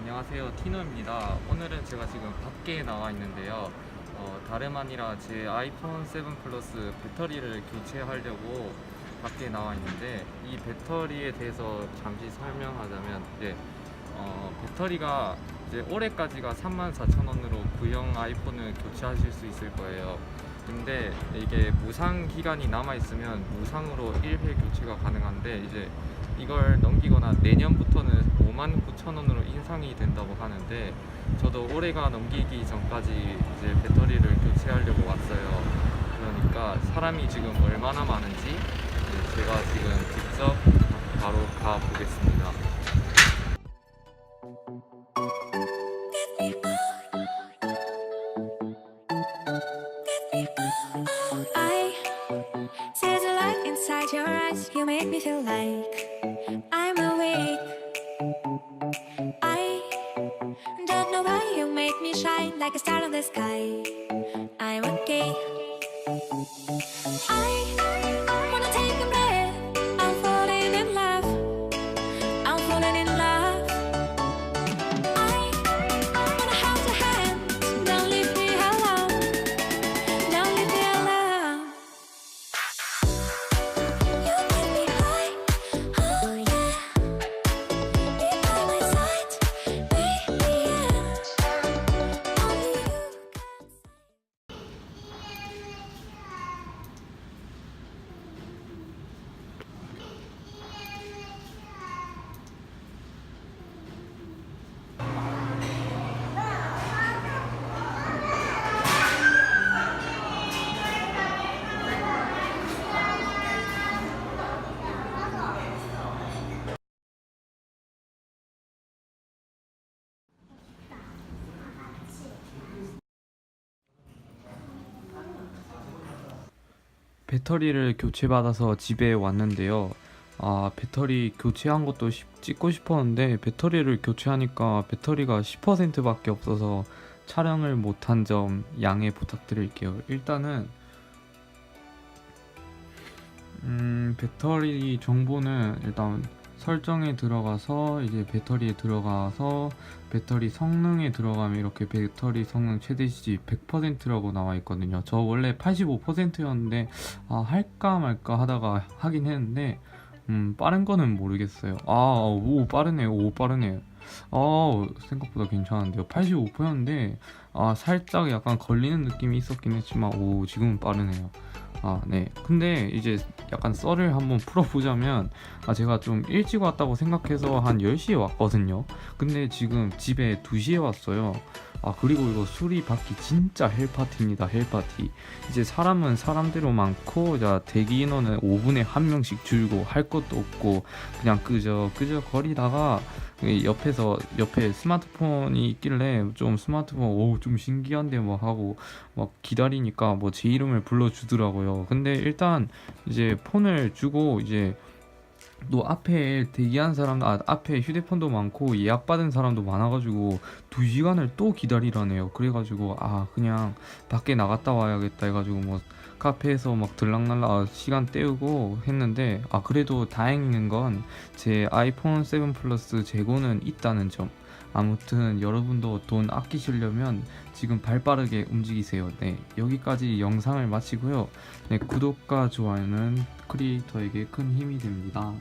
안녕하세요. 티노입니다. 오늘은 제가 지금 밖에 나와 있는데요. 어, 다름 아니라 제 아이폰 7 플러스 배터리를 교체하려고 밖에 나와 있는데 이 배터리에 대해서 잠시 설명하자면 이제 어, 배터리가 이제 올해까지가 34,000원으로 구형 아이폰을 교체하실 수 있을 거예요. 근데 이게 무상 기간이 남아 있으면 무상으로 1회 교체가 가능한데 이제 이걸 넘기거나 내년부터는 59,000원으로 인상이 된다고 하는데 저도 올해가 넘기기 전까지 이제 배터리를 교체하려고 왔어요. 그러니까 사람이 지금 얼마나 많은지 제가 지금 직접 바로 가 보겠습니다. I see the light inside your eyes. You make me feel like like a star in the sky. I'm okay. I 배터리를 교체받아서 집에 왔는데요. 아, 배터리 교체한 것도 시- 찍고 싶었는데 배터리를 교체하니까 배터리가 10%밖에 없어서 촬영을 못한 점 양해 부탁드릴게요. 일단은 음, 배터리 정보는 일단 설정에 들어가서 이제 배터리에 들어가서 배터리 성능에 들어가면 이렇게 배터리 성능 최대시 100%라고 나와 있거든요. 저 원래 85%였는데 아, 할까 말까 하다가 하긴 했는데 음, 빠른 거는 모르겠어요. 아, 오, 빠르네요. 오, 빠르네요. 아, 생각보다 괜찮은데요. 85%였는데 아, 살짝 약간 걸리는 느낌이 있었긴 했지만 오, 지금은 빠르네요. 아, 네. 근데 이제 약간 썰을 한번 풀어보자면 아, 제가 좀 일찍 왔다고 생각해서 한 10시에 왔거든요. 근데 지금 집에 2시에 왔어요. 아, 그리고 이거 수리 받기 진짜 헬파티입니다. 헬파티. 이제 사람은 사람대로 많고 자 대기 인원은 5분에 한 명씩 줄고 할 것도 없고 그냥 끄적 끄적 거리다가 이 옆에서 옆에 스마트폰이 있길래 좀 스마트폰 오좀 신기한데 뭐 하고 막 기다리니까 뭐 제 이름을 불러주더라고요. 근데 일단 이제 폰을 주고 이제 또 앞에 대기한 사람, 아, 앞에 휴대폰도 많고 예약받은 사람도 많아가지고 두 시간을 또 기다리라네요. 그래가지고 아 그냥 밖에 나갔다 와야겠다 해가지고 뭐 카페에서 막 들락날락 아, 시간 때우고 했는데 아 그래도 다행인 건 제 아이폰 7 플러스 재고는 있다는 점. 아무튼 여러분도 돈 아끼시려면 지금 발 빠르게 움직이세요. 네 여기까지 영상을 마치고요. 네 구독과 좋아요는 크리에이터에게 큰 힘이 됩니다.